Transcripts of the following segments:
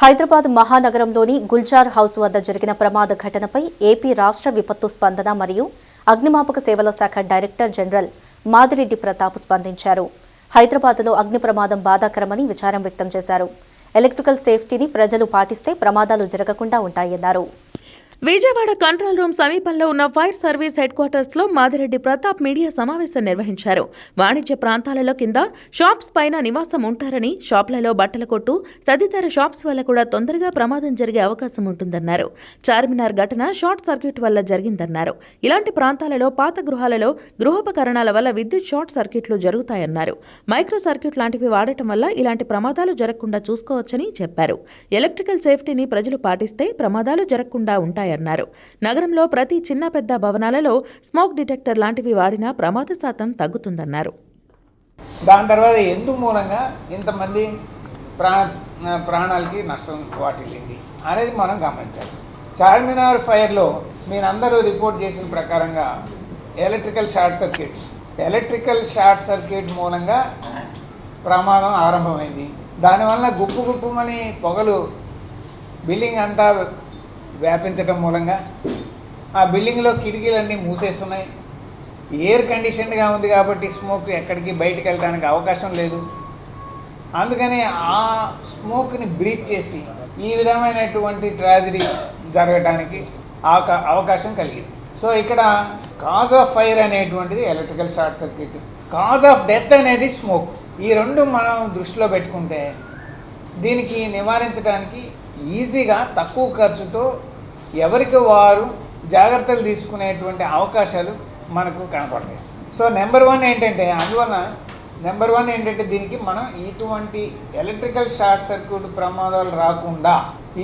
Hyderabad మహానగరంలోని Gulzar house వద్ద జరిగిన ప్రమాద ఘటనపై ఏపీ రాష్ట్ర విపత్తు స్పందన మరియు అగ్నిమాపక సేవల శాఖ డైరెక్టర్ జనరల్ మాదిరెడ్డి ప్రతాప్ స్పందించారు. హైదరాబాద్లో అగ్ని ప్రమాదం బాధాకరమని విచారం వ్యక్తం చేశారు. ఎలక్ట్రికల్ సేఫ్టీని ప్రజలు పాటిస్తే ప్రమాదాలు జరగకుండా ఉంటాయన్నారు. విజయవాడ కంట్రోల్ రూమ్ సమీపంలో ఉన్న ఫైర్ సర్వీస్ హెడ్ క్వార్టర్స్లో మాదిరెడ్డి ప్రతాప్ మీడియా సమావేశం నిర్వహించారు. వాణిజ్య ప్రాంతాలలో కింద షాప్స్ పైన నివాసం ఉంటారని షాప్లలో బట్టల కొట్టు తదితర షాప్స్ వల్ల కూడా తొందరగా ప్రమాదం జరిగే అవకాశం ఉంటుందన్నారు. చార్మినార్ ఘటన షార్ట్ సర్క్యూట్ వల్ల జరిగిందన్నారు. ఇలాంటి ప్రాంతాలలో పాత గృహాలలో గృహోపకరణాల వల్ల విద్యుత్ షార్ట్ సర్క్యూట్లు జరుగుతాయన్నారు. మైక్రో సర్క్యూట్ లాంటివి వాడటం వల్ల ఇలాంటి ప్రమాదాలు జరగకుండా చూసుకోవచ్చని చెప్పారు. ఎలక్ట్రికల్ సేఫ్టీని ప్రజలు పాటిస్తే ప్రమాదాలు జరగకుండా ఉంటాయి ఉంటాయన్నారు నగరంలో ప్రతి చిన్న పెద్ద భవనాలలో స్మోక్ డిటెక్టర్ లాంటివి వాడినా ప్రమాద శాతం తగ్గుతుందన్నారు. దాని తర్వాత ఎందు మూలంగా ఇంతమంది ప్రాణ ప్రాణాలకి నష్టం వాటిల్లింది అనేది మనం గమనించాలి. చార్మినార్ ఫైర్లో మీరందరూ రిపోర్ట్ చేసిన ప్రకారంగా electrical short circuit electrical short circuit మూలంగా ప్రమాదం ఆరంభమైంది. దానివల్ల గుప్పు గుప్పుమని పొగలు బిల్డింగ్ అంతా వ్యాపించడం మూలంగా ఆ బిల్డింగ్లో కిటికీలన్నీ మూసేస్తున్నాయి. ఎయిర్ కండిషన్గా ఉంది కాబట్టి స్మోక్ ఎక్కడికి బయటకు వెళ్ళడానికి అవకాశం లేదు. అందుకని ఆ స్మోక్ని బ్రీత్ చేసి ఈ విధమైనటువంటి ట్రాజడీ జరగటానికి అవకాశం కలిగింది. సో ఇక్కడ కాజ్ ఆఫ్ ఫైర్ అనేటువంటిది electrical short circuit. Cause of death అనేది స్మోక్. ఈ రెండు మనం దృష్టిలో పెట్టుకుంటే దీనికి నివారించడానికి ఈజీగా తక్కువ ఖర్చుతో ఎవరికి వారు జాగ్రత్తలు తీసుకునేటువంటి అవకాశాలు మనకు కనపడతాయి. సో నెంబర్ వన్ ఏంటంటే అందువలన నెంబర్ వన్ ఏంటంటే దీనికి మనం ఇటువంటి ఎలక్ట్రికల్ షార్ట్ సర్క్యూట్ ప్రమాదాలు రాకుండా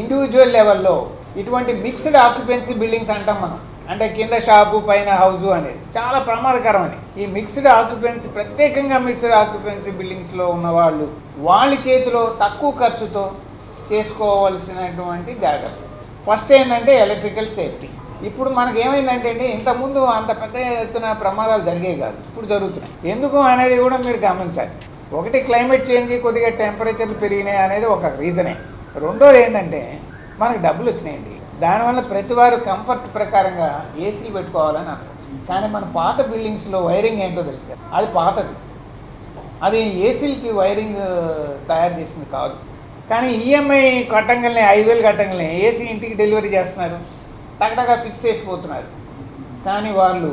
ఇండివిజువల్ లెవెల్లో ఇటువంటి మిక్స్డ్ ఆక్యుపెన్సీ బిల్డింగ్స్ అంటాం మనం. అంటే కింద షాపు పైన హౌజు అనేది చాలా ప్రమాదకరం అని ఈ మిక్స్డ్ ఆక్యుపెన్సీ ప్రత్యేకంగా మిక్స్డ్ ఆక్యుపెన్సీ బిల్డింగ్స్లో ఉన్న వాళ్ళు వాళ్ళ చేతిలో తక్కువ ఖర్చుతో చేసుకోవాల్సినటువంటి జాగ్రత్త. ఫస్ట్ ఏంటంటే ఎలక్ట్రికల్ సేఫ్టీ. ఇప్పుడు మనకి ఏమైందంటే అండి ఇంతకుముందు అంత పెద్ద ఎత్తున ప్రమాదాలు జరిగేవి కాదు ఇప్పుడు జరుగుతున్నాయి. ఎందుకు అనేది కూడా మీరు గమనించాలి. ఒకటి క్లైమేట్ చేంజ్ కొద్దిగా టెంపరేచర్లు పెరిగినాయి అనేది ఒక రీజనే. రెండోది ఏంటంటే మనకు డబ్బులు వచ్చినాయండి. దానివల్ల ప్రతి వారు కంఫర్ట్ ప్రకారంగా ఏసీలు పెట్టుకోవాలని అనుకుంటుంది కానీ మన పాత బిల్డింగ్స్లో వైరింగ్ ఏంటో తెలుసు అది పాతది. అది ఏసీలకి వైరింగ్ తయారు చేసింది కాదు. కానీ ఈఎంఐ కట్టంగానే ఐదు వేలు కట్టంగానే ఏసీ ఇంటికి డెలివరీ చేస్తున్నారు. టకటగా ఫిక్స్ చేసిపోతున్నారు. కానీ వాళ్ళు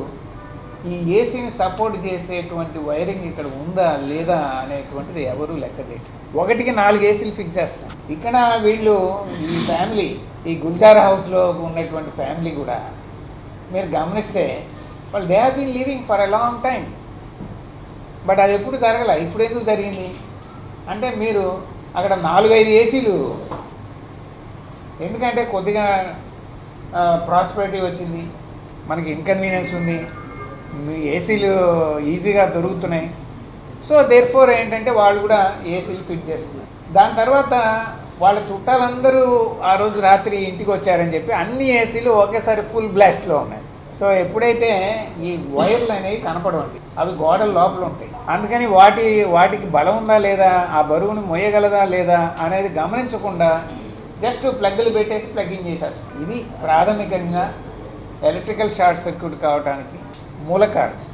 ఈ ఏసీని సపోర్ట్ చేసేటువంటి వైరింగ్ ఇక్కడ ఉందా లేదా అనేటువంటిది ఎవరు లెక్క చేయటం ఒకటికి నాలుగు ఏసీలు ఫిక్స్ చేస్తున్నారు. ఇక్కడ వీళ్ళు ఈ ఫ్యామిలీ ఈ గుల్జార్ హౌస్లో ఉన్నటువంటి ఫ్యామిలీ కూడా మీరు గమనిస్తే వాళ్ళు they have been living for a long time but అది ఎప్పుడు జరగల? ఇప్పుడు ఎందుకు జరిగింది? అంటే మీరు అక్కడ నాలుగైదు ఏసీలు. ఎందుకంటే కొద్దిగా ప్రాస్పెరిటీ వచ్చింది మనకి ఇన్కన్వీనియన్స్ ఉంది ఏసీలు ఈజీగా దొరుకుతున్నాయి. సో దేర్ ఫోర్ ఏంటంటే వాళ్ళు కూడా ఏసీలు ఫిట్ చేసుకున్నారు. దాని తర్వాత వాళ్ళ చుట్టాలందరూ ఆ రోజు రాత్రి ఇంటికి వచ్చారని చెప్పి అన్ని ఏసీలు ఒకేసారి ఫుల్ బ్లాస్ట్లో ఉన్నాయి. సో ఎప్పుడైతే ఈ వైర్లు అనేవి కనపడవండి అవి గోడల లోపల ఉంటాయి. అందుకని వాటి వాటికి బలం ఉందా లేదా ఆ బరువును మోయగలదా లేదా అనేది గమనించకుండా జస్ట్ ప్లగ్లు పెట్టేసి ప్లగ్ఇన్ చేసేస్తాం. ఇది ప్రాథమికంగా ఎలక్ట్రికల్ షార్ట్ సర్క్యూట్ కావడానికి మూల కారణం.